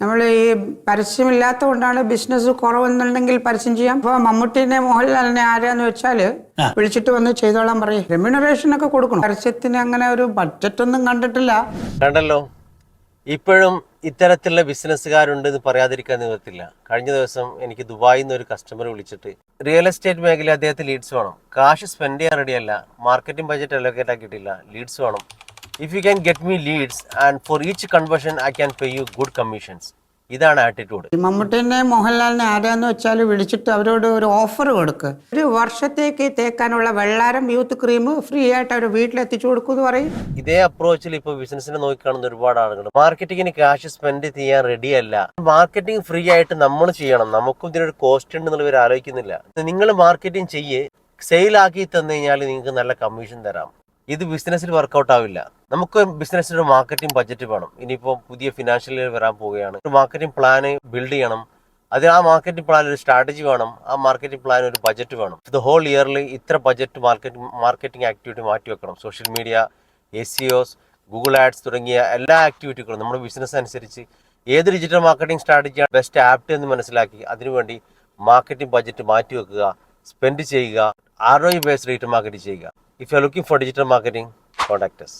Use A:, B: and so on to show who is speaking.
A: നമ്മൾ ഈ പരസ്യമില്ലാത്ത കൊണ്ടാണ് ബിസിനസ് കുറവെന്നുണ്ടെങ്കിൽ പരസ്യം ചെയ്യാം. അപ്പൊ മമ്മൂട്ടിനെ മോഹൻലാലിനെ ആരാന്ന് വെച്ചാൽ വിളിച്ചിട്ട് വന്ന് ചെയ്തോളാൻ പറയും. റെമ്യൂണറേഷൻ ഒക്കെ കൊടുക്കണം. പരസ്യത്തിന് അങ്ങനെ ഒരു ബഡ്ജറ്റ് ഒന്നും കണ്ടിട്ടില്ല.
B: കണ്ടല്ലോ. ഇപ്പോഴും ഇത്തരത്തിലുള്ള ബിസിനസ്സുകാരുണ്ട് എന്ന് പറയാതിരിക്കാൻ നിവർത്തില്ല കഴിഞ്ഞ ദിവസം എനിക്ക് ദുബായിൽ നിന്ന് ഒരു കസ്റ്റമർ വിളിച്ചിട്ട് റിയൽ എസ്റ്റേറ്റ് മേഖല അദ്ദേഹത്തിന് ലീഡ്സ് വേണം. കാശ് സ്പെൻഡ് ചെയ്യാൻ റെഡിയല്ല മാർക്കറ്റിംഗ് ബജറ്റ് അലോക്കേറ്റ് ആക്കിയിട്ടില്ല. ലീഡ്സ് വേണം. If you can get me leads and for each conversion I can pay you good commissions ഇതാണ് ആറ്റിറ്റ്യൂഡ്
A: മമ്മൂട്ടിനെ മോഹൻലാലിനെ ആരാന്ന് വെച്ചാൽ വിളിച്ചിട്ട് അവരോട് ഒരു ഓഫർ കൊടുക്കുക ഒരു വർഷത്തേക്ക് തേക്കാനുള്ള വെള്ളാരം യൂത്ത് ക്രീം ഫ്രീ ആയിട്ട് അവർ വീട്ടിലെത്തിച്ചു കൊടുക്കും എന്ന് പറയും.
B: ഇതേ അപ്രോച്ചിൽ ഇപ്പോൾ ബിസിനസിനെ നോക്കിക്കാണുന്ന ഒരുപാട് ആളുകൾ മാർക്കറ്റിങ്ങിന് ക്യാഷ് സ്പെൻഡ് ചെയ്യാൻ റെഡി അല്ല. മാർക്കറ്റിംഗ് ഫ്രീ ആയിട്ട് നമ്മൾ ചെയ്യണം. നമുക്കും ഇതിനൊരു കോസ്റ്റ് ഉണ്ടെന്നുള്ള ഇവർ ആലോചിക്കുന്നില്ല. നിങ്ങൾ മാർക്കറ്റിംഗ് ചെയ്യേ സെയിലാക്കി തന്നു കഴിഞ്ഞാൽ നിങ്ങൾക്ക് നല്ല കമ്മീഷൻ തരാം. ഇത് ബിസിനസ്സിൽ വർക്കൗട്ട് ആവില്ല. നമുക്ക് ബിസിനസ്സിന് ഒരു മാർക്കറ്റിംഗ് ബഡ്ജറ്റ് വേണം. ഇനിയിപ്പോൾ പുതിയ ഫിനാൻഷ്യൽ ഇയർ വരാൻ പോവുകയാണ്. ഒരു മാർക്കറ്റിംഗ് പ്ലാൻ ബിൽഡ് ചെയ്യണം. അത് ആ മാർക്കറ്റിംഗ് പ്ലാൻ ഒരു സ്ട്രാറ്റജി വേണം. ആ മാർക്കറ്റിംഗ് പ്ലാൻ ഒരു ബജറ്റ് വേണം. ഇത് ഹോൾ ഇയറിൽ ഇത്ര ബജറ്റ് മാർക്കറ്റിംഗ് മാർക്കറ്റിംഗ് ആക്ടിവിറ്റി മാറ്റി വെക്കണം. സോഷ്യൽ മീഡിയ എ സി ഒസ് ഗൂഗിൾ ആഡ്സ് തുടങ്ങിയ എല്ലാ ആക്ടിവിറ്റികളും നമ്മുടെ ബിസിനസ് അനുസരിച്ച് ഏത് ഡിജിറ്റൽ മാർക്കറ്റിംഗ് സ്ട്രാറ്റജിയാണ് ബെസ്റ്റ് ആപ്റ്റ് എന്ന് മനസ്സിലാക്കി അതിനുവേണ്ടി മാർക്കറ്റിംഗ് ബജറ്റ് മാറ്റി വെക്കുക സ്പെൻഡ് ചെയ്യുക R O based rate market ചെയ്യുക. If you looking for digital marketing contacts